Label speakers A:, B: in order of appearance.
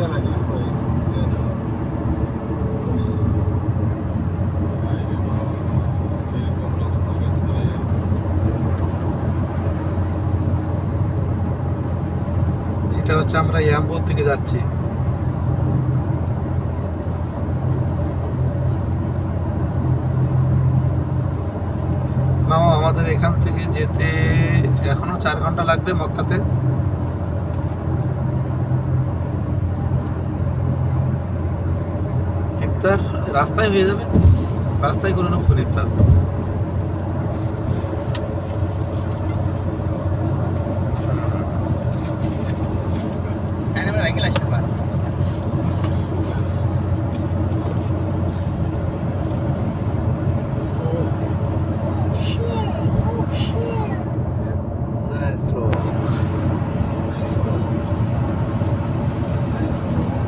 A: got like that play. And, uh, এটা হচ্ছে আমরা ইয়াম্বুর দিকে যাচ্ছি। মামা আমাদের এখান থেকে যেতে এখনও চার ঘণ্টা লাগবে মক্কাতে। ইফতার রাস্তায় হয়ে যাবে। রাস্তায় করে নেব ইফতার
B: Thank you.